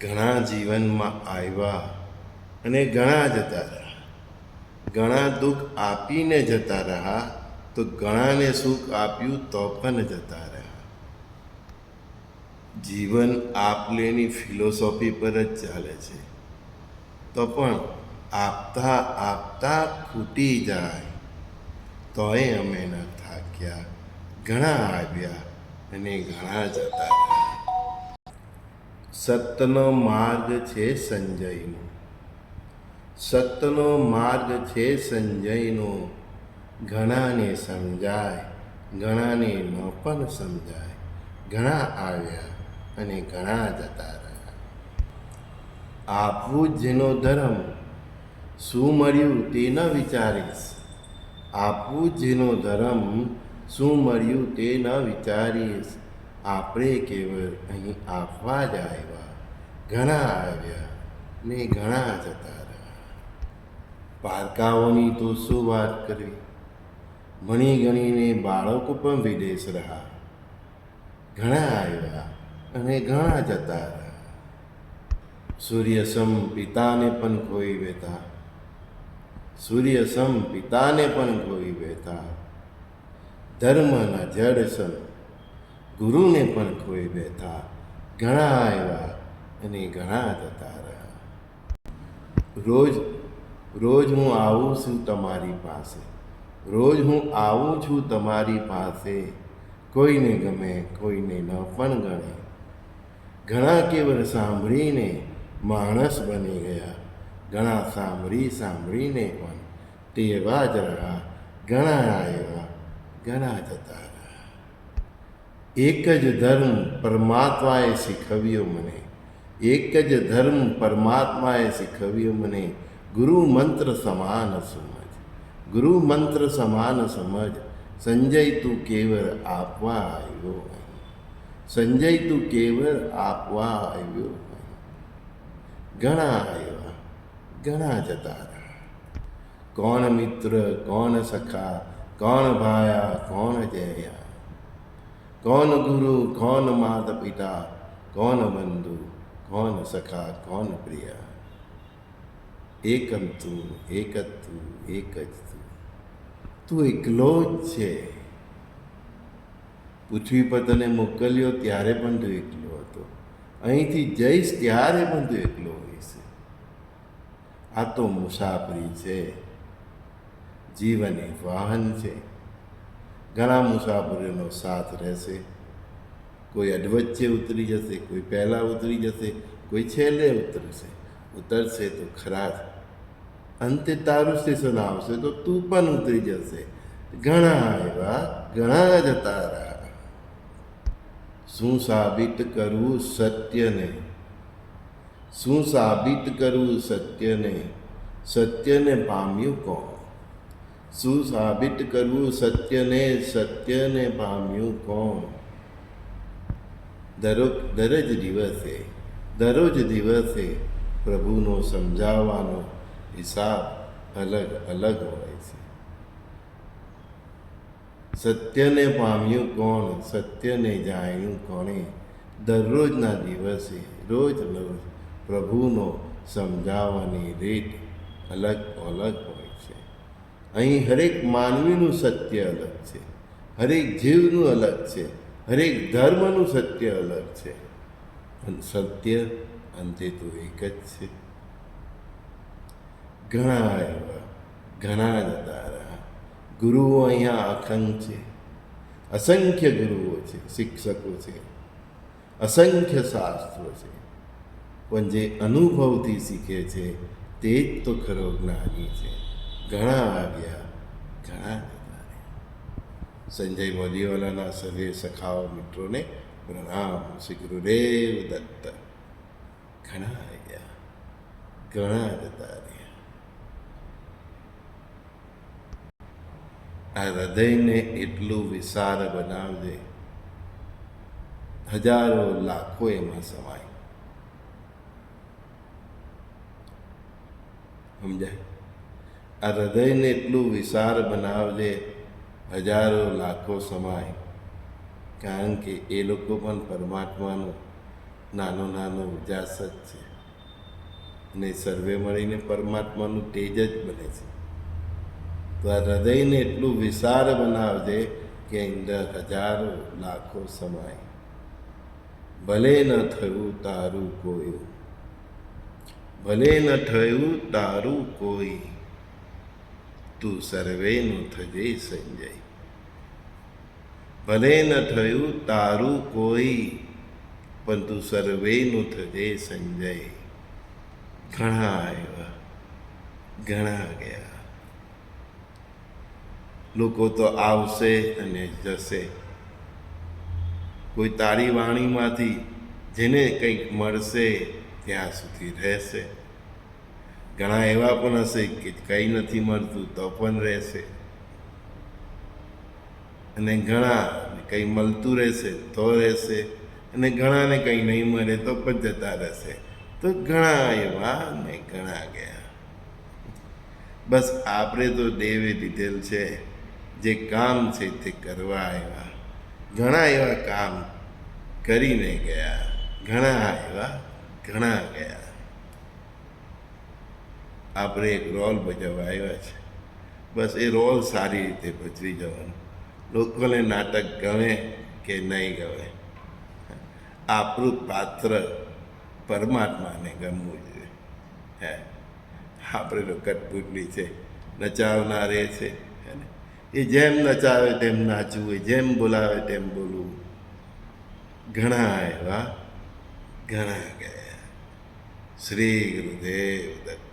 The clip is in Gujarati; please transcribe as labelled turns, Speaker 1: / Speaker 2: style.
Speaker 1: ઘણા જીવનમાં આવ્યા અને ઘણા જતા રહ્યા. ઘણા દુઃખ આપીને જતા રહ્યા, તો ઘણાને સુખ આપ્યું તો પણ જતા રહ્યા. જીવન આપલેની ફિલોસોફી પર જ ચાલે છે. તો પણ આપતા આપતા ખૂટી જાય. તોય અમે ન થાક્યા. ઘણા આવ્યા અને ઘણા જતા રહ્યા. સત્યનો માર્ગ છે સંજયનો. સત્યનો માર્ગ છે સંજયનો. ઘણાને સમજાય, ઘણાને ન પણ સમજાય. ઘણા આવ્યા અને ઘણા જતા રહ્યા. આપવું જેનો ધર્મ, શું મળ્યું તે ન વિચારીશ. આપવું જેનો ધર્મ, શું મળ્યું તે ન વિચારીશ. આપણે કેવળ અહીં આપવા જ આવ્યા. ઘણા આવ્યા, ને ઘણા જતા રહ્યા. પારકાઓની તો શું વાત કરવી? ભણી ગણીને બાળકો પણ વિદેશ રહ્યા. ઘણા આવ્યા અને ઘણા જતા રહ્યા. સૂર્યસમ પિતાને પણ ખોઈ બેઠા સૂર્યસમ પિતાને પણ ખોઈ બેઠા ધર્મના જડ સમ ગુરુને પણ કોઈ બેઠા ઘણા આવ્યા અને ઘણા જતા રહ્યા. રોજ રોજ હું આવું છું તમારી પાસે. રોજ હું આવું છું તમારી પાસે. કોઈને ગમે, કોઈને ન, પણ ગણે. ઘણા કેવળ સાંભળીને માણસ બની ગયા. ઘણા સાંભળી, સાંભળીને પણ તેવા જ રહ્યા. ઘણા આવ્યા, ઘણા જતા એક જ ધર્મ પરમાત્માએ શીખવ્યો મને એક જ ધર્મ પરમાત્માએ શીખવ્યો મને ગુરુ મંત્ર સમાન સમજ ગુરુ મંત્ર સમાન સમજ સંજય તું કેવળ આપવા આવ્યો અહીં. સંજય તું કેવળ આપવા આવ્યો અહીં. ઘણા આવ્યા ઘણા જતા રહ્યા કોણ મિત્ર કોણ સખા કોણ ભાયા કોણ જયા કોણ ગુરુ કોણ માતા પિતા કોણ બંધુ કોણ સખા કોણ પ્રિય એકમ તું એક જ તું એક જ તું તું એકલો જ છે। પૃથ્વી પર તને મોકલ્યો ત્યારે પણ તું એકલો હતો. અહીંથી જઈશ ત્યારે પણ તું એકલો હોઈશ. આ તો મુસાફરી છે. જીવન એક વાહન છે. ઘણા મુસાફરીનો સાથ રહેશે. કોઈ અધવચ્ચે ઉતરી જશે, કોઈ પહેલાં ઉતરી જશે, કોઈ છેલ્લે ઉતરશે. ઉતરશે તો ખરા જ અંતે તારું સ્ટેશન આવશે તો તું પણ ઉતરી જશે. ઘણા આવ્યા ઘણા જતા રહ્યા શું સાબિત કરવું સત્યને શું સાબિત કરવું સત્યને સત્યને પામ્યું કોણ? શું સાબિત કરવું સત્યને? સત્યને પામ્યું કોણ? દરરોજ, દરજ દિવસે, દરરોજ દિવસે પ્રભુનો સમજાવવાનો હિસાબ અલગ અલગ હોય છે. સત્યને પામ્યું કોણ? સત્યને જાણ્યું કોણે? દરરોજના દિવસે, રોજ રોજ પ્રભુનો સમજાવવાની રીત અલગ અલગ હોય અહીં હરેક માનવીનું સત્ય અલગ છે. હરેક જીવનું અલગ છે. હરેક ધર્મનું સત્ય અલગ છે. અને સત્ય અંતે તો એક જ છે. ઘણા એવા, ઘણા જતા રહ્યા ગુરુઓ અહીંયા અખંડ છે. અસંખ્ય ગુરુઓ છે, શિક્ષકો છે. અસંખ્ય શાસ્ત્રો છે. પણ જે અનુભવથી શીખે છે, તે જ તો ખરો જ્ઞાની છે. ઘણા આવ્યા ઘણા સંજય મોદીવાલાના સર્વે સખાઓ મિત્રોને પ્રણામ. શ્રી ગુરુદેવ દત્ત. ઘણા આવ્યા ઘણા જતા રહ્યા. આ હૃદયને એટલું વિશાળ બનાવજે, હજારો લાખો એમાં સમાય. સમજાય? આ હૃદયને એટલું વિશાળ બનાવજે હજારો લાખો સમાય. કારણ કે એ લોકો પણ પરમાત્માનું નાનો નાનો ઉજાસ જ છે. અને સર્વે મળીને પરમાત્માનું તેજ જ બને છે. તો આ હૃદયને એટલું વિશાળ બનાવજે કે અંદર હજારો લાખો સમાય. ભલે ન થયું તારું કોઈ. ભલે ન થયું તારું કોઈ. તું સર્વેનું થજે સંજય. ભલે ન થયું તારું કોઈ, પણ તું સર્વેનું થજે સંજય. ઘણા આવ્યા, ઘણા ગયા. લોકો તો આવશે અને જશે. કોઈ તારી વાણીમાંથી જેને કંઈક મળશે, ત્યાં સુધી રહેશે. ઘણા એવા પણ હશે કે કંઈ નથી મળતું, તો પણ રહેશે. અને ઘણા કંઈ મળતું રહેશે, તો રહેશે. અને ઘણાને કંઈ નહીં મળે, તો પણ જતા રહેશે. તો ઘણા એવા ને ઘણા ગયા. બસ આપણે તો દેવે દીધેલ છે. જે કામ છે તે કરવા આવ્યા. ઘણા એવા કામ કરીને ગયા. ઘણા એવા, ઘણા ગયા. આપણે એક રોલ ભજવવા આવ્યા છે. બસ એ રોલ સારી રીતે ભજવી જવાનો. લોકોને નાટક ગમે કે નહીં ગમે. આપણું પાત્ર પરમાત્માને ગમવું જોઈએ. હે. આપણે તો કટપુટલી છે. નચાવનારે છે. એ જેમ નચાવે તેમ નાચવું, એ જેમ બોલાવે તેમ બોલવું. ઘણા એવા ઘણા ગયા. શ્રી ગુરુદેવ દત્ત